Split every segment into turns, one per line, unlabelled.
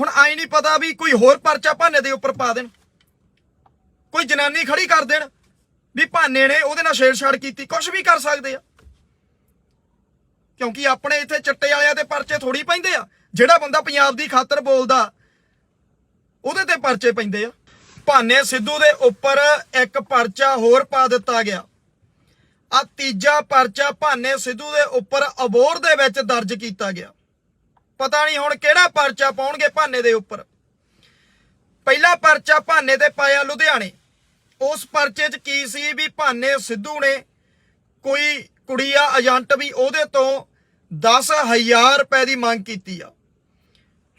ਹੁਣ ਆਈ ਨਹੀਂ ਪਤਾ ਵੀ ਕੋਈ ਹੋਰ ਪਰਚਾ ਭਾਨੇ ਦੇ ਉੱਪਰ ਪਾ ਦੇਣ। ਕੋਈ ਜਨਾਨੀ ਖੜੀ ਕਰ ਦੇਣ ਵੀ ਭਾਨੇ ਨੇ ਉਹਦੇ ਨਾਲ ਛੇੜਛਾੜ ਕੀਤੀ ਕੁਝ ਵੀ ਕਰ ਸਕਦੇ ਆ। ਕਿਉਂਕਿ ਆਪਣੇ ਇੱਥੇ ਚੱਟੇ ਵਾਲਿਆਂ ਦੇ ਪਰਚੇ ਥੋੜੀ ਪੈਂਦੇ ਆ। ਜਿਹੜਾ ਬੰਦਾ ਪੰਜਾਬ ਦੀ ਖਾਤਰ ਬੋਲਦਾ, ਉਹਦੇ ਤੇ ਪਰਚੇ ਪੈਂਦੇ ਆ। ਭਾਨੇ ਸਿੱਧੂ ਦੇ ਉੱਪਰ ਇੱਕ ਪਰਚਾ ਹੋਰ ਪਾ ਦਿੱਤਾ ਗਿਆ। ਆ ਤੀਜਾ ਪਰਚਾ ਭਾਨੇ ਸਿੱਧੂ ਦੇ ਉੱਪਰ ਅਬੋਰ ਦੇ ਵਿੱਚ ਦਰਜ ਕੀਤਾ ਗਿਆ। ਪਤਾ ਨਹੀਂ ਹੁਣ ਕਿਹੜਾ ਪਰਚਾ ਪਾਉਣਗੇ ਭਾਨੇ ਦੇ ਉੱਪਰ। ਪਹਿਲਾ ਪਰਚਾ ਭਾਨੇ ਤੇ ਪਾਇਆ ਲੁਧਿਆਣੇ। ਉਸ ਪਰਚੇ 'ਚ ਕੀ ਸੀ ਵੀ ਭਾਨੇ ਸਿੱਧੂ ਨੇ ਕੋਈ ਕੁੜੀਆ ਏਜੰਟ ਵੀ, ਉਹਦੇ ਤੋਂ 10000 ਰੁਪਏ ਦੀ ਮੰਗ ਕੀਤੀ ਆ।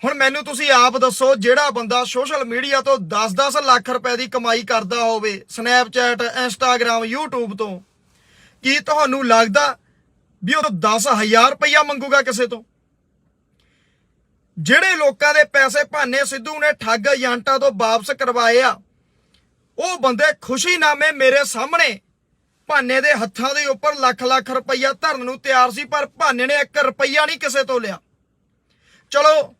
ਹੁਣ ਮੈਨੂੰ ਤੁਸੀਂ ਆਪ ਦੱਸੋ ਜਿਹੜਾ ਬੰਦਾ ਸੋਸ਼ਲ ਮੀਡੀਆ ਤੋਂ 10-10 ਲੱਖ ਰੁਪਏ ਦੀ ਕਮਾਈ ਕਰਦਾ ਹੋਵੇ ਸਨੈਪਚੈਟ ਇੰਸਟਾਗ੍ਰam YouTube ਤੋਂ, ਕੀ ਤੁਹਾਨੂੰ ਲੱਗਦਾ ਵੀ ਉਹ 10000 ਰੁਪਇਆ ਮੰਗੂਗਾ ਕਿਸੇ ਤੋਂ? ਜਿਹੜੇ ਲੋਕਾਂ ਦੇ ਪੈਸੇ ਭਾਨੇ ਸਿੱਧੂ ਨੇ ਠੱਗ ਏਜੰਟਾਂ ਤੋਂ ਵਾਪਸ ਕਰਵਾਏ ਆ, ਉਹ ਬੰਦੇ ਖੁਸ਼ੀਨਾਮੇ ਮੇਰੇ ਸਾਹਮਣੇ ਭਾਨੇ ਦੇ ਹੱਥਾਂ ਦੇ ਉੱਪਰ ਲੱਖ ਲੱਖ ਰੁਪਈਆ ਧਰਨ ਨੂੰ ਤਿਆਰ ਸੀ, ਪਰ ਭਾਨੇ ਨੇ 1 ਰੁਪਈਆ ਨਹੀਂ ਕਿਸੇ ਤੋਂ ਲਿਆ। ਚਲੋ,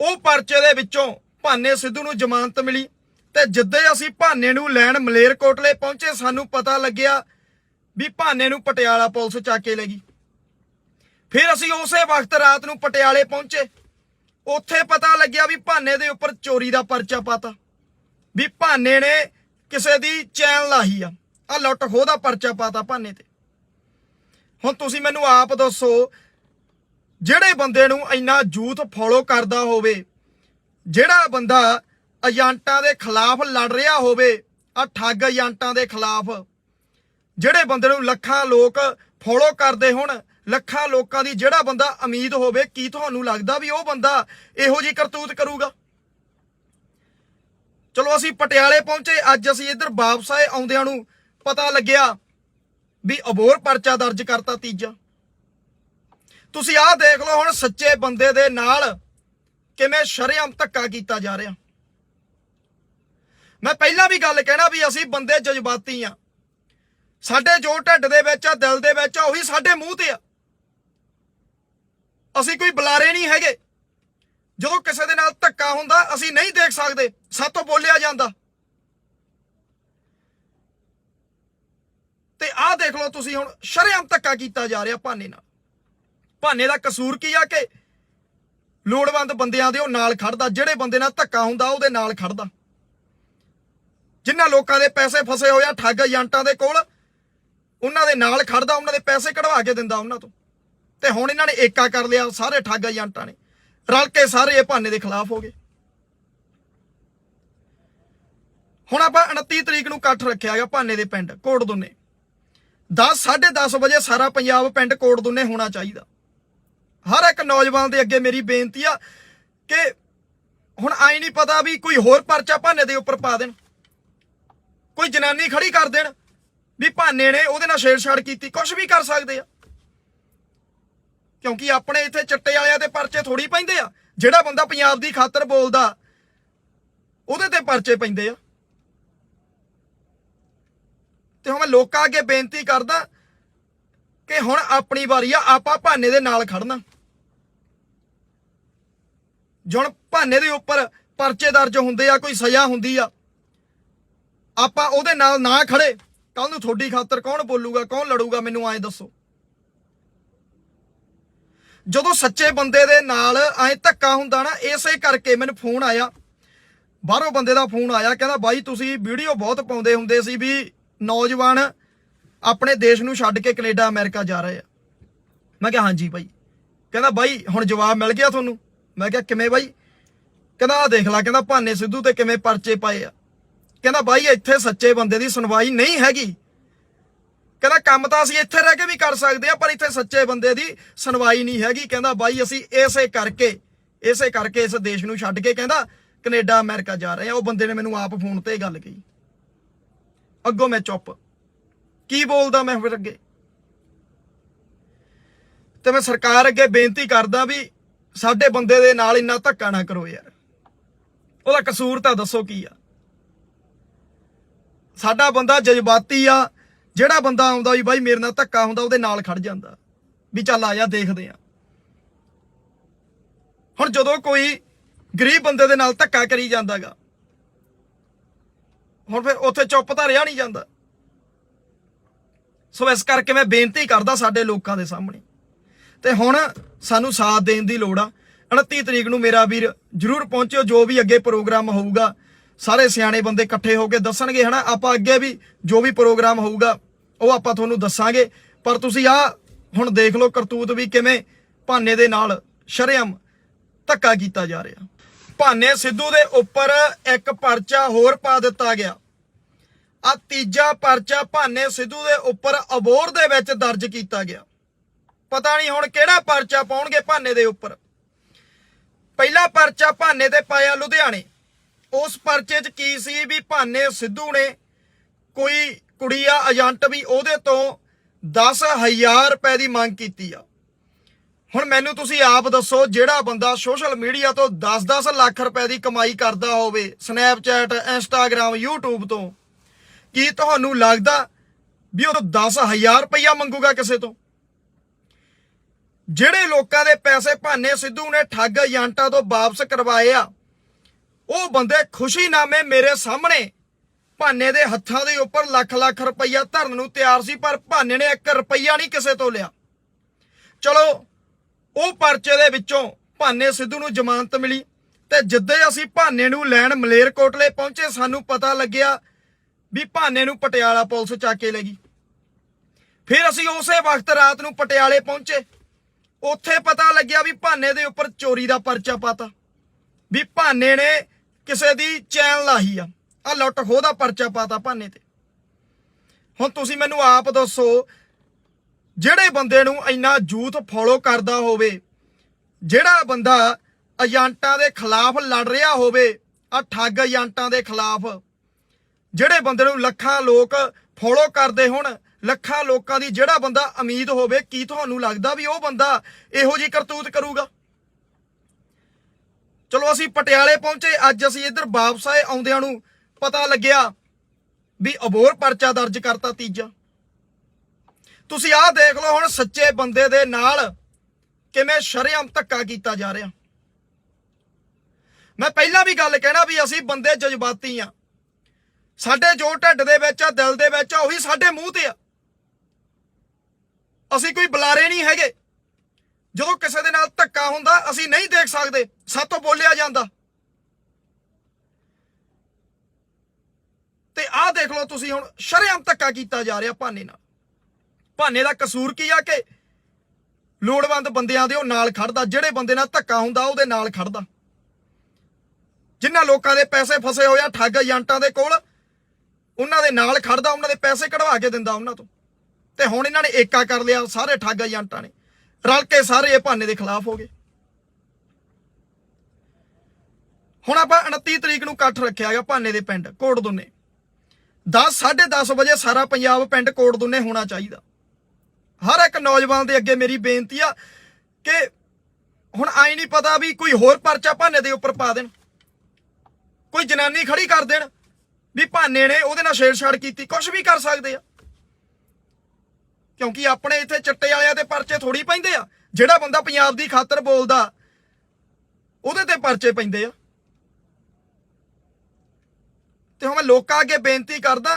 ਉਹ ਪਰਚੇ ਦੇ ਵਿੱਚੋਂ ਭਾਨੇ ਸਿੱਧੂ ਨੂੰ ਜ਼ਮਾਨਤ ਮਿਲੀ ਤੇ ਜਿੱਦੇ ਅਸੀਂ ਭਾਨੇ ਨੂੰ ਲੈਣ ਮਲੇਰਕੋਟਲੇ ਪਹੁੰਚੇ, ਸਾਨੂੰ ਪਤਾ ਲੱਗਿਆ ਵੀ ਭਾਨੇ ਨੂੰ ਪਟਿਆਲਾ ਪੁਲਿਸ ਚੱਕ ਕੇ ਲੈ ਗਈ। ਫਿਰ ਅਸੀਂ ਉਸੇ ਵਕਤ ਰਾਤ ਨੂੰ ਪਟਿਆਲੇ ਪਹੁੰਚੇ। ਉੱਥੇ ਪਤਾ ਲੱਗਿਆ ਵੀ ਭਾਨੇ ਦੇ ਉੱਪਰ ਚੋਰੀ ਦਾ ਪਰਚਾ ਪਾਤਾ। ਵੀ ਭਾਨੇ ਨੇ ਕਿਸੇ ਦੀ ਚੈਨ ਲਾਹੀ ਆ। ਆ ਲੁੱਟ ਖੋਹ ਦਾ ਪਰਚਾ ਪਾਤਾ ਭਾਨੇ ਤੇ। ਹੁਣ ਤੁਸੀਂ ਮੈਨੂੰ ਆਪ ਦੱਸੋ, ਜਿਹੜੇ ਬੰਦੇ ਨੂੰ ਇੰਨਾ ਜੂਥ ਫੋਲੋ ਕਰਦਾ ਹੋਵੇ, ਜਿਹੜਾ ਬੰਦਾ ਏਜੰਟਾਂ ਦੇ ਖਿਲਾਫ ਲੜ ਰਿਹਾ ਹੋਵੇ ਆ ਠੱਗ ਏਜੰਟਾਂ ਦੇ ਖਿਲਾਫ, ਜਿਹੜੇ ਬੰਦੇ ਨੂੰ ਲੱਖਾਂ ਲੋਕ ਫੋਲੋ ਕਰਦੇ ਹੋਣ ਲੱਖਾਂ ਲੋਕਾਂ ਦੀ ਜਿਹੜਾ ਬੰਦਾ ਉਮੀਦ ਹੋਵੇ, ਕੀ ਤੁਹਾਨੂੰ ਲੱਗਦਾ ਵੀ ਉਹ ਬੰਦਾ ਇਹੋ ਜੀ ਕਰਤੂਤ ਕਰੂਗਾ? ਚਲੋ ਅਸੀਂ ਪਟਿਆਲੇ ਪਹੁੰਚੇ, ਅੱਜ ਅਸੀਂ ਇੱਧਰ ਵਾਪਸ ਆਏ, ਆਉਂਦਿਆਂ ਨੂੰ ਪਤਾ ਲੱਗਿਆ ਵੀ ਅਬੋਰ ਪਰਚਾ ਦਰਜ ਕਰਤਾ ਤੀਜਾ। ਤੁਸੀਂ ਆਹ ਦੇਖ ਲਓ ਹੁਣ ਸੱਚੇ ਬੰਦੇ ਦੇ ਨਾਲ ਕਿਵੇਂ ਸ਼ਰੇਆਮ ਧੱਕਾ ਕੀਤਾ ਜਾ ਰਿਹਾ। ਮੈਂ ਪਹਿਲਾਂ ਵੀ ਗੱਲ ਕਹਿਣਾ ਵੀ ਅਸੀਂ ਬੰਦੇ ਜਜ਼ਬਾਤੀ ਆ। ਸਾਡੇ ਜੋ ਢਿੱਡ ਦੇ ਵਿੱਚ ਆ, ਦਿਲ ਦੇ ਵਿੱਚ ਆ, ਉਹੀ ਸਾਡੇ ਮੂੰਹ ਤੇ ਆ। ਅਸੀਂ ਕੋਈ ਬੁਲਾਰੇ ਨਹੀਂ ਹੈਗੇ। ਜਦੋਂ ਕਿਸੇ ਦੇ ਨਾਲ ਧੱਕਾ ਹੁੰਦਾ, ਅਸੀਂ ਨਹੀਂ ਦੇਖ ਸਕਦੇ। ਸਾਤੋਂ ਬੋਲਿਆ ਜਾਂਦਾ। ਤੇ ਆਹ ਦੇਖ ਲਓ ਤੁਸੀਂ ਹੁਣ, ਸ਼ਰੇਆਮ ਧੱਕਾ ਕੀਤਾ ਜਾ ਰਿਹਾ ਭਾਨੇ ਨਾਲ। ਭਾਨੇ ਦਾ ਕਸੂਰ ਕੀ ਆ ਕਿ ਲੋੜਵੰਦ ਬੰਦਿਆਂ ਦੇ ਉਹ ਨਾਲ ਖੜਦਾ, ਜਿਹੜੇ ਬੰਦੇ ਨਾਲ ਧੱਕਾ ਹੁੰਦਾ, ਉਹਦੇ ਨਾਲ ਖੜਦਾ। ਜਿਨ੍ਹਾਂ ਲੋਕਾਂ ਦੇ ਪੈਸੇ ਫਸੇ ਹੋਏ ਆ, ਠੱਗ ਏਜੰਟਾਂ ਦੇ ਕੋਲ, ਉਹਨਾਂ ਦੇ ਨਾਲ ਖੜਦਾ, ਉਹਨਾਂ ਦੇ ਪੈਸੇ ਕਢਵਾ ਕੇ ਦਿੰਦਾ ਉਹਨਾਂ ਤੋਂ। ਤੇ ਹੁਣ ਇਹਨਾਂ ਨੇ ਏਕਾ ਕਰ ਲਿਆ, ਸਾਰੇ ਠੱਗ ਏਜੰਟਾਂ ਨੇ। ਰਲ ਕੇ ਸਾਰੇ ਇਹ ਭਾਨੇ ਦੇ ਖਿਲਾਫ ਹੋ ਗਏ। ਹੁਣ ਆਪਾਂ 29 ਤਰੀਕ ਨੂੰ ਇਕੱਠ ਰੱਖਿਆ ਗਿਆ ਭਾਨੇ ਦੇ ਪਿੰਡ ਕੋਟ ਕੋਟਦੋਨੇ 10 10:30 ਵਜੇ ਸਾਰਾ ਪੰਜਾਬ ਪਿੰਡ ਕੋਟ ਕੋਟਦੋਨੇ ਹੋਣਾ ਚਾਹੀਦਾ। ਹਰ ਇੱਕ ਨੌਜਵਾਨ ਦੇ ਅੱਗੇ ਮੇਰੀ ਬੇਨਤੀ ਆ ਕਿ ਹੁਣ ਆਈ ਨਹੀਂ ਪਤਾ ਵੀ ਕੋਈ ਹੋਰ ਪਰਚਾ ਭਾਨੇ ਦੇ ਉੱਪਰ ਪਾ ਦੇਣ। ਕੋਈ ਜਨਾਨੀ ਖੜੀ ਕਰ ਦੇਣ ਵੀ ਭਾਨੇ ਨੇ ਉਹਦੇ ਨਾਲ ਛੇੜਛਾੜ ਕੀਤੀ ਕੁਝ ਵੀ ਕਰ ਸਕਦੇ ਆ। ਕਿਉਂਕਿ ਆਪਣੇ ਇੱਥੇ ਚਿੱਟੇ ਵਾਲਿਆਂ 'ਤੇ ਪਰਚੇ ਥੋੜੀ ਪੈਂਦੇ ਆ। ਜਿਹੜਾ ਬੰਦਾ ਪੰਜਾਬ ਦੀ ਖਾਤਰ ਬੋਲਦਾ, ਉਹਦੇ ਤੇ ਪਰਚੇ ਪੈਂਦੇ ਆ। ਤੇ ਹੁਣ ਮੈਂ ਲੋਕਾਂ ਅੱਗੇ ਬੇਨਤੀ ਕਰਦਾ ਕਿ ਹੁਣ ਆਪਣੀ ਵਾਰੀ ਆ, ਆਪਾਂ ਭਾਨੇ ਦੇ ਨਾਲ ਖੜਨਾ। ਜੁਣ ਭਾਨੇ ਦੇ ਉੱਪਰ ਪਰਚੇ ਦਰਜ ਹੁੰਦੇ ਆ, ਕੋਈ ਸਜ਼ਾ ਹੁੰਦੀ ਆ, ਆਪਾਂ ਉਹਦੇ ਨਾਲ ਨਾ ਖੜੇ। ਕੱਲ ਨੂੰ ਤੁਹਾਡੀ ਖਾਤਰ ਕੌਣ ਬੋਲੂਗਾ, ਕੌਣ ਲੜੂਗਾ, ਮੈਨੂੰ ਐਂ ਦੱਸੋ। ਜਦੋਂ ਸੱਚੇ ਬੰਦੇ ਦੇ ਨਾਲ ਐ ਧੱਕਾ ਹੁੰਦਾ ਨਾ, ਇਸੇ ਕਰਕੇ ਮੈਨੂੰ ਫੋਨ ਆਇਆ। ਬਾਹਰੋਂ ਬੰਦੇ ਦਾ ਫੋਨ ਆਇਆ, ਕਹਿੰਦਾ, ਬਾਈ, ਤੁਸੀਂ ਵੀਡੀਓ ਬਹੁਤ ਪਾਉਂਦੇ ਹੁੰਦੇ ਸੀ ਵੀ ਨੌਜਵਾਨ ਆਪਣੇ ਦੇਸ਼ ਨੂੰ ਛੱਡ ਕੇ ਕੈਨੇਡਾ, ਅਮਰੀਕਾ ਜਾ ਰਹੇ ਆ। ਮੈਂ ਕਿਹਾ, ਹਾਂਜੀ ਬਾਈ। ਕਹਿੰਦਾ, ਬਾਈ, ਹੁਣ ਜਵਾਬ ਮਿਲ ਗਿਆ ਤੁਹਾਨੂੰ? ਮੈਂ ਕਿਹਾ, ਕਿਵੇਂ ਬਾਈ? ਕਹਿੰਦਾ ਆ ਦੇਖ ਲੈ, ਕਹਿੰਦਾ, ਭਾਨੇ ਸਿੱਧੂ ਤੇ ਕਿਵੇਂ ਪਰਚੇ ਪਾਏ ਆ। ਕਹਿੰਦਾ, ਬਾਈ, ਇੱਥੇ ਸੱਚੇ ਬੰਦੇ ਦੀ ਸੁਣਵਾਈ ਨਹੀਂ ਹੈਗੀ। ਕਹਿੰਦਾ ਕੰਮ ਤਾਂ ਅਸੀਂ ਇੱਥੇ ਰਹਿ ਕੇ ਵੀ ਕਰ ਸਕਦੇ ਆ, ਪਰ ਇੱਥੇ ਸੱਚੇ ਬੰਦੇ ਦੀ ਸੁਣਵਾਈ ਨਹੀਂ ਹੈਗੀ। ਕਹਿੰਦਾ ਬਾਈ, ਅਸੀਂ ਇਸੇ ਕਰਕੇ ਇਸੇ ਕਰਕੇ ਇਸ ਦੇਸ਼ ਨੂੰ ਛੱਡ ਕੇ ਕਹਿੰਦਾ ਕੈਨੇਡਾ, ਅਮਰੀਕਾ ਜਾ ਰਹੇ ਆ। ਉਹ ਬੰਦੇ ਨੇ ਮੈਨੂੰ ਆਪ ਫੋਨ ਤੇ ਗੱਲ ਕਹੀ। ਅੱਗੋਂ ਮੈਂ ਚੁੱਪ। ਕੀ ਬੋਲਦਾ ਮੈਂ ਫਿਰ ਅੱਗੇ? ਤੇ ਮੈਂ ਸਰਕਾਰ ਅੱਗੇ ਬੇਨਤੀ ਕਰਦਾ ਵੀ ਸਾਡੇ ਬੰਦੇ ਦੇ ਨਾਲ ਇੰਨਾ ਧੱਕਾ ਨਾ ਕਰੋ ਯਾਰ। ਉਹਦਾ ਕਸੂਰ ਤਾਂ ਦੱਸੋ ਕੀ ਆ? ਸਾਡਾ ਬੰਦਾ ਜਜ਼ਬਾਤੀ ਆ ਜਿਹੜਾ ਬੰਦਾ ਆਉਂਦਾ ਵੀ ਬਾਈ ਮੇਰੇ ਨਾਲ ਧੱਕਾ ਹੁੰਦਾ, ਉਹਦੇ ਨਾਲ ਖੜ ਜਾਂਦਾ। ਵੀ ਚੱਲ ਆ ਜਾ, ਦੇਖਦੇ ਆ ਹੁਣ ਜਦੋਂ ਕੋਈ ਗਰੀਬ ਬੰਦੇ ਦੇ ਨਾਲ ਧੱਕਾ ਕਰੀ ਜਾਂਦਾਗਾ, ਹੁਣ ਫਿਰ ਉੱਥੇ ਚੁੱਪ ਤਾਂ ਰਿਹਾ ਨਹੀਂ ਜਾਂਦਾ। ਸੋ ਇਸ ਕਰਕੇ ਮੈਂ ਬੇਨਤੀ ਕਰਦਾ ਸਾਡੇ ਲੋਕਾਂ ਦੇ ਸਾਹਮਣੇ। ਤੇ ਹੁਣ ਸਾਨੂੰ ਸਾਥ ਦੇਣ ਦੀ ਲੋੜ ਆ। 29 ਤਰੀਕ ਨੂੰ ਮੇਰਾ ਵੀਰ ਜਰੂਰ ਪਹੁੰਚਿਓ, ਜੋ ਵੀ ਅੱਗੇ ਪ੍ਰੋਗਰਾਮ ਹੋਊਗਾ। ਸਾਰੇ ਸਿਆਣੇ ਬੰਦੇ ਇਕੱਠੇ ਹੋ ਕੇ ਦੱਸਣਗੇ, ਹਨਾ? ਆਪਾਂ ਅੱਗੇ ਵੀ ਜੋ ਵੀ ਪ੍ਰੋਗਰਾਮ ਹੋਊਗਾ ਉਹ ਆਪਾਂ ਤੁਹਾਨੂੰ ਦੱਸਾਂਗੇ। ਪਰ ਤੁਸੀਂ ਆ ਹੁਣ ਦੇਖ ਲਓ ਕਰਤੂਤ ਵੀ ਕਿਵੇਂ ਭਾਨੇ ਦੇ ਨਾਲ ਸ਼ਰੇਆਮ ਧੱਕਾ ਕੀਤਾ ਜਾ ਰਿਹਾ। ਭਾਨੇ ਸਿੱਧੂ ਦੇ ਉੱਪਰ ਇੱਕ ਪਰਚਾ ਹੋਰ ਪਾ ਦਿੱਤਾ ਗਿਆ। ਆ ਤੀਜਾ ਪਰਚਾ ਭਾਨੇ ਸਿੱਧੂ ਦੇ ਉੱਪਰ ਅਬੋਰ ਦੇ ਵਿੱਚ ਦਰਜ ਕੀਤਾ ਗਿਆ। ਪਤਾ ਨਹੀਂ ਹੁਣ ਕਿਹੜਾ ਪਰਚਾ ਪਾਉਣਗੇ ਭਾਨੇ ਦੇ ਉੱਪਰ। ਪਹਿਲਾ ਪਰਚਾ ਭਾਨੇ ਤੇ ਪਾਇਆ ਲੁਧਿਆਣੇ। ਉਸ ਪਰਚੇ 'ਚ ਕੀ ਸੀ ਵੀ ਭਾਨੇ ਸਿੱਧੂ ਨੇ ਕੋਈ ਕੁੜੀ ਆ ਏਜੰਟ ਵੀ ਉਹਦੇ ਤੋਂ 10000 ਰੁਪਏ ਦੀ ਮੰਗ ਕੀਤੀ ਆ। ਹੁਣ ਮੈਨੂੰ ਤੁਸੀਂ ਆਪ ਦੱਸੋ ਜਿਹੜਾ ਬੰਦਾ ਸੋਸ਼ਲ ਮੀਡੀਆ ਤੋਂ 10-10 ਲੱਖ ਰੁਪਏ ਦੀ ਕਮਾਈ ਕਰਦਾ ਹੋਵੇ ਸਨੈਪਚੈਟ ਇੰਸਟਾਗ੍ਰam YouTube ਤੋਂ, ਕੀ ਤੁਹਾਨੂੰ ਲੱਗਦਾ ਵੀ ਉਹ 10000 ਰੁਪਇਆ ਮੰਗੂਗਾ ਕਿਸੇ ਤੋਂ? ਜਿਹੜੇ ਲੋਕਾਂ ਦੇ ਪੈਸੇ ਭਾਨੇ ਸਿੱਧੂ ਨੇ ਠੱਗ ਏਜੰਟਾਂ ਤੋਂ ਵਾਪਸ ਕਰਵਾਏ ਆ, ਉਹ ਬੰਦੇ ਖੁਸ਼ੀਨਾਮੇ ਮੇਰੇ ਸਾਹਮਣੇ ਭਾਨੇ ਦੇ ਹੱਥਾਂ ਦੇ ਉੱਪਰ ਲੱਖ ਲੱਖ ਰੁਪਈਆ ਧਰਨ ਨੂੰ ਤਿਆਰ ਸੀ, ਪਰ ਭਾਨੇ ਨੇ 1 ਰੁਪਈਆ ਨਹੀਂ ਕਿਸੇ ਤੋਂ ਲਿਆ। ਚਲੋ, ਉਹ ਪਰਚੇ ਦੇ ਵਿੱਚੋਂ ਭਾਨੇ ਸਿੱਧੂ ਨੂੰ ਜ਼ਮਾਨਤ ਮਿਲੀ ਤੇ ਜਿੱਦੇ ਅਸੀਂ ਭਾਨੇ ਨੂੰ ਲੈਣ ਮਲੇਰਕੋਟਲੇ ਪਹੁੰਚੇ, ਸਾਨੂੰ ਪਤਾ ਲੱਗਿਆ ਵੀ ਭਾਨੇ ਨੂੰ ਪਟਿਆਲਾ ਪੁਲਿਸ ਚੱਕ ਕੇ ਲੈ ਗਈ। ਫਿਰ ਅਸੀਂ ਉਸੇ ਵਕਤ ਰਾਤ ਨੂੰ ਪਟਿਆਲੇ ਪਹੁੰਚੇ। ਉੱਥੇ ਪਤਾ ਲੱਗਿਆ ਵੀ ਭਾਨੇ ਦੇ ਉੱਪਰ ਚੋਰੀ ਦਾ ਪਰਚਾ ਪਾਤਾ, ਵੀ ਭਾਨੇ ਨੇ ਕਿਸੇ ਦੀ ਚੈਨ ਲਾਹੀ ਆ। ਆ ਲੁੱਟ ਖੋਹ ਦਾ ਪਰਚਾ ਪਾਤਾ ਭਾਨੇ ਤੇ। ਹੁਣ ਤੁਸੀਂ ਮੈਨੂੰ ਆਪ ਦੱਸੋ, ਜਿਹੜੇ ਬੰਦੇ ਨੂੰ ਇੰਨਾ ਜੂਥ ਫੋਲੋ ਕਰਦਾ ਹੋਵੇ, ਜਿਹੜਾ ਬੰਦਾ ਏਜੰਟਾਂ ਦੇ ਖਿਲਾਫ ਲੜ ਰਿਹਾ ਹੋਵੇ, ਆ ਠੱਗ ਏਜੰਟਾਂ ਦੇ ਖਿਲਾਫ, ਜਿਹੜੇ ਬੰਦੇ ਨੂੰ ਲੱਖਾਂ ਲੋਕ ਫੋਲੋ ਕਰਦੇ ਹੋਣ, ਲੱਖਾਂ ਲੋਕਾਂ ਦੀ ਜਿਹੜਾ ਬੰਦਾ ਉਮੀਦ ਹੋਵੇ, ਕੀ ਤੁਹਾਨੂੰ ਲੱਗਦਾ ਵੀ ਉਹ ਬੰਦਾ ਇਹੋ ਜੀ ਕਰਤੂਤ ਕਰੂਗਾ? ਚਲੋ ਅਸੀਂ ਪਟਿਆਲੇ ਪਹੁੰਚੇ, ਅੱਜ ਅਸੀਂ ਇੱਧਰ ਵਾਪਸ ਆਏ, ਆਉਂਦਿਆਂ ਨੂੰ ਪਤਾ ਲੱਗਿਆ ਵੀ ਅਬੋਰ ਪਰਚਾ ਦਰਜ ਕਰਤਾ ਤੀਜਾ। ਤੁਸੀਂ ਆਹ ਦੇਖ ਲਓ ਹੁਣ ਸੱਚੇ ਬੰਦੇ ਦੇ ਨਾਲ ਕਿਵੇਂ ਸ਼ਰੇਆਮ ਧੱਕਾ ਕੀਤਾ ਜਾ ਰਿਹਾ। ਮੈਂ ਪਹਿਲਾਂ ਵੀ ਗੱਲ ਕਹਿਣਾ ਵੀ ਅਸੀਂ ਬੰਦੇ ਜਜ਼ਬਾਤੀ ਆ। ਸਾਡੇ ਜੋ ਢਿੱਡ ਦੇ ਵਿੱਚ ਆ, ਦਿਲ ਦੇ ਵਿੱਚ ਆ, ਉਹੀ ਸਾਡੇ ਮੂੰਹ ਤੇ ਆ। ਅਸੀਂ ਕੋਈ ਬੁਲਾਰੇ ਨਹੀਂ ਹੈਗੇ। ਜਦੋਂ ਕਿਸੇ ਦੇ ਨਾਲ ਧੱਕਾ ਹੁੰਦਾ, ਅਸੀਂ ਨਹੀਂ ਦੇਖ ਸਕਦੇ, ਸਾਤੋਂ ਬੋਲਿਆ ਜਾਂਦਾ ਤੇ ਆਹ ਦੇਖ ਲਓ ਤੁਸੀਂ ਹੁਣ ਸ਼ਰੇਆਮ ਧੱਕਾ ਕੀਤਾ ਜਾ ਰਿਹਾ ਭਾਨੇ ਨਾਲ। ਭਾਨੇ ਦਾ ਕਸੂਰ ਕੀ ਆ ਕਿ ਲੋੜਵੰਦ ਬੰਦਿਆਂ ਦੇ ਉਹ ਨਾਲ ਖੜਦਾ, ਜਿਹੜੇ ਬੰਦੇ ਨਾਲ ਧੱਕਾ ਹੁੰਦਾ, ਉਹਦੇ ਨਾਲ ਖੜਦਾ। ਜਿਨ੍ਹਾਂ ਲੋਕਾਂ ਦੇ ਪੈਸੇ ਫਸੇ ਹੋਏ ਆ, ਠੱਗ ਏਜੰਟਾਂ ਦੇ ਕੋਲ, ਉਹਨਾਂ ਦੇ ਨਾਲ ਖੜਦਾ, ਉਹਨਾਂ ਦੇ ਪੈਸੇ ਕਢਵਾ ਕੇ ਦਿੰਦਾ ਉਹਨਾਂ ਤੋਂ। ਤੇ ਹੁਣ ਇਹਨਾਂ ਨੇ ਏਕਾ ਕਰ ਲਿਆ, ਸਾਰੇ ਠੱਗ ਏਜੰਟਾਂ ਨੇ। ਰਲ ਕੇ ਸਾਰੇ ਇਹ ਭਾਨੇ ਦੇ ਖਿਲਾਫ ਹੋ ਗਏ। ਹੁਣ ਆਪਾਂ 29 ਤਰੀਕ ਨੂੰ ਇਕੱਠ ਰੱਖਿਆ ਗਿਆ ਭਾਨੇ ਦੇ ਪਿੰਡ, ਕੋਟ ਦੋਨੇ। 10 10:30 ਵਜੇ ਸਾਰਾ ਪੰਜਾਬ ਪਿੰਡ ਕੋਟ ਦੁੰਨੇ ਹੋਣਾ ਚਾਹੀਦਾ। ਹਰ ਇੱਕ ਨੌਜਵਾਨ ਦੇ ਅੱਗੇ ਮੇਰੀ ਬੇਨਤੀ ਆ ਕਿ ਹੁਣ ਆਈ ਨਹੀਂ ਪਤਾ ਵੀ ਕੋਈ ਹੋਰ ਪਰਚਾ ਭਾਨੇ ਦੇ ਉੱਪਰ ਪਾ ਦੇਣ। ਕੋਈ ਜਨਾਨੀ ਖੜੀ ਕਰ ਦੇਣ ਵੀ ਭਾਨੇ ਨੇ ਉਹਦੇ ਨਾਲ ਛੇੜਛਾੜ ਕੀਤੀ ਕੁਝ ਵੀ ਕਰ ਸਕਦੇ ਆ। ਕਿਉਂਕਿ ਆਪਣੇ ਇੱਥੇ ਚੱਟੇ ਵਾਲਿਆਂ ਦੇ ਪਰਚੇ ਥੋੜੀ ਪੈਂਦੇ ਆ। ਜਿਹੜਾ ਬੰਦਾ ਪੰਜਾਬ ਦੀ ਖਾਤਰ ਬੋਲਦਾ, ਉਹਦੇ ਤੇ ਪਰਚੇ ਪੈਂਦੇ ਆ। ਤੇ ਹੁਣ ਮੈਂ ਲੋਕਾਂ ਅੱਗੇ ਬੇਨਤੀ ਕਰਦਾ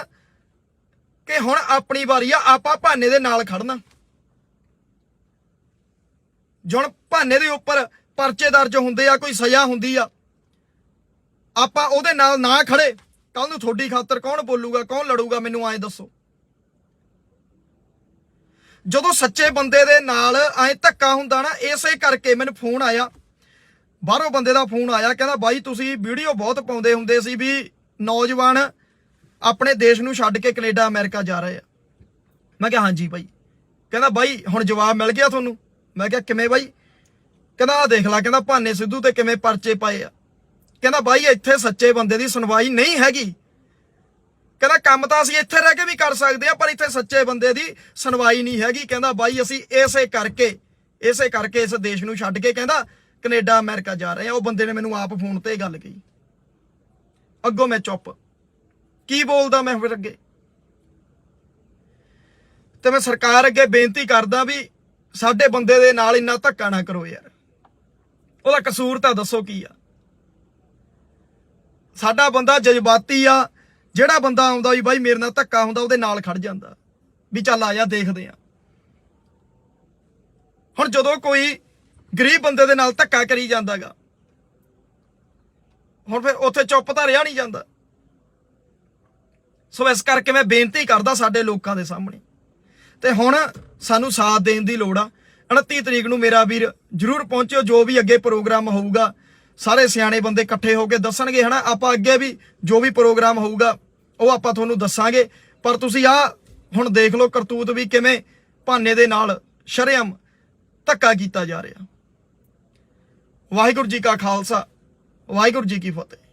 ਕਿ ਹੁਣ ਆਪਣੀ ਵਾਰੀ ਆ, ਆਪਾਂ ਭਾਨੇ ਦੇ ਨਾਲ ਖੜਨਾ। ਜੁਣ ਭਾਨੇ ਦੇ ਉੱਪਰ ਪਰਚੇ ਦਰਜ ਹੁੰਦੇ ਆ, ਕੋਈ ਸਜ਼ਾ ਹੁੰਦੀ ਆ, ਆਪਾਂ ਉਹਦੇ ਨਾਲ ਨਾ ਖੜੇ ਕੱਲ ਨੂੰ ਤੁਹਾਡੀ ਖਾਤਰ ਕੌਣ ਬੋਲੂਗਾ, ਕੌਣ ਲੜੂਗਾ, ਮੈਨੂੰ ਐਂ ਦੱਸੋ। ਜਦੋਂ ਸੱਚੇ ਬੰਦੇ ਦੇ ਨਾਲ ਐਂ ਧੱਕਾ ਹੁੰਦਾ ਨਾ, ਇਸੇ ਕਰਕੇ ਮੈਨੂੰ ਫੋਨ ਆਇਆ। ਬਾਹਰੋਂ ਬੰਦੇ ਦਾ ਫੋਨ ਆਇਆ, ਕਹਿੰਦਾ, ਬਾਈ, ਤੁਸੀਂ ਵੀਡੀਓ ਬਹੁਤ ਪਾਉਂਦੇ ਹੁੰਦੇ ਸੀ ਵੀ ਨੌਜਵਾਨ ਆਪਣੇ ਦੇਸ਼ ਨੂੰ ਛੱਡ ਕੇ ਕੈਨੇਡਾ, ਅਮਰੀਕਾ ਜਾ ਰਹੇ ਆ। ਮੈਂ ਕਿਹਾ, ਹਾਂਜੀ ਬਾਈ। ਕਹਿੰਦਾ, ਬਾਈ, ਹੁਣ ਜਵਾਬ ਮਿਲ ਗਿਆ ਤੁਹਾਨੂੰ? ਮੈਂ ਕਿਹਾ, ਕਿਵੇਂ ਬਾਈ? ਕਹਿੰਦਾ ਆ ਦੇਖ ਲੈ, ਕਹਿੰਦਾ, ਭਾਨੇ ਸਿੱਧੂ ਤੇ ਕਿਵੇਂ ਪਰਚੇ ਪਾਏ ਆ। ਕਹਿੰਦਾ, ਬਾਈ, ਇੱਥੇ ਸੱਚੇ ਬੰਦੇ ਦੀ ਸੁਣਵਾਈ ਨਹੀਂ ਹੈਗੀ। ਕਹਿੰਦਾ, ਕੰਮ ਤਾਂ ਅਸੀਂ ਇੱਥੇ ਰਹਿ ਕੇ ਵੀ ਕਰ ਸਕਦੇ ਆ, ਪਰ ਇੱਥੇ ਸੱਚੇ ਬੰਦੇ ਦੀ ਸੁਣਵਾਈ ਨਹੀਂ ਹੈਗੀ। ਕਹਿੰਦਾ, ਬਾਈ, ਅਸੀਂ ਇਸੇ ਕਰਕੇ ਇਸੇ ਕਰਕੇ ਇਸ ਦੇਸ਼ ਨੂੰ ਛੱਡ ਕੇ ਕਹਿੰਦਾ, ਕੈਨੇਡਾ, ਅਮਰੀਕਾ ਜਾ ਰਹੇ ਆ। ਉਹ ਬੰਦੇ ਨੇ ਮੈਨੂੰ ਆਪ ਫੋਨ ਤੇ ਇਹ ਗੱਲ ਕਹੀ। ਅੱਗੋਂ ਮੈਂ ਚੁੱਪ। ਕੀ ਬੋਲਦਾ ਮੈਂ ਫਿਰ ਅੱਗੇ? ਤੇ ਮੈਂ ਸਰਕਾਰ ਅੱਗੇ ਬੇਨਤੀ ਕਰਦਾ ਵੀ ਸਾਡੇ ਬੰਦੇ ਦੇ ਨਾਲ ਇੰਨਾ ਧੱਕਾ ਨਾ ਕਰੋ ਯਾਰ। ਉਹਦਾ ਕਸੂਰ ਤਾਂ ਦੱਸੋ ਕੀ ਆ? ਸਾਡਾ ਬੰਦਾ ਜਜ਼ਬਾਤੀ ਆ, ਜਿਹੜਾ ਬੰਦਾ ਆਉਂਦਾ ਵੀ ਬਾਈ ਮੇਰੇ ਨਾਲ ਧੱਕਾ ਹੁੰਦਾ, ਉਹਦੇ ਨਾਲ ਖੜ ਜਾਂਦਾ। ਵੀ ਚੱਲ ਆ ਜਾ, ਦੇਖਦੇ ਆ। ਹੁਣ ਜਦੋਂ ਕੋਈ ਗਰੀਬ ਬੰਦੇ ਦੇ ਨਾਲ ਧੱਕਾ ਕਰੀ ਜਾਂਦਾਗਾ ਹੁਣ ਫਿਰ ਉੱਥੇ ਚੁੱਪ ਤਾਂ ਰਿਹਾ ਨਹੀਂ ਜਾਂਦਾ। ਸੋ ਇਸ ਕਰਕੇ ਮੈਂ ਬੇਨਤੀ ਕਰਦਾ ਸਾਡੇ ਲੋਕਾਂ ਦੇ ਸਾਹਮਣੇ। ਤੇ ਹੁਣ ਸਾਨੂੰ ਸਾਥ ਦੇਣ ਦੀ ਲੋੜ ਆ। 29 ਤਰੀਕ ਨੂੰ ਮੇਰਾ ਵੀਰ ਜਰੂਰ ਪਹੁੰਚਿਓ, ਜੋ ਵੀ ਅੱਗੇ ਪ੍ਰੋਗਰਾਮ ਹੋਊਗਾ। ਸਾਰੇ ਸਿਆਣੇ ਬੰਦੇ ਇਕੱਠੇ ਹੋ ਕੇ ਦੱਸਣਗੇ, ਹਨਾ? ਆਪਾਂ ਅੱਗੇ ਵੀ ਜੋ ਵੀ ਪ੍ਰੋਗਰਾਮ ਹੋਊਗਾ, ਉਹ ਆਪਾਂ ਤੁਹਾਨੂੰ ਦੱਸਾਂਗੇ। ਪਰ ਤੁਸੀਂ ਆ ਹੁਣ ਦੇਖ ਲਓ ਕਰਤੂਤ ਵੀ ਕਿਵੇਂ ਭਾਨੇ ਦੇ ਨਾਲ ਸ਼ਰੇਆਮ ਧੱਕਾ ਕੀਤਾ ਜਾ ਰਿਹਾ। ਵਾਹਿਗੁਰੂ ਜੀ ਕਾ ਖਾਲਸਾ। ਵਾਹਿਗੁਰੂ ਜੀ ਕੀ ਫਤਿਹ।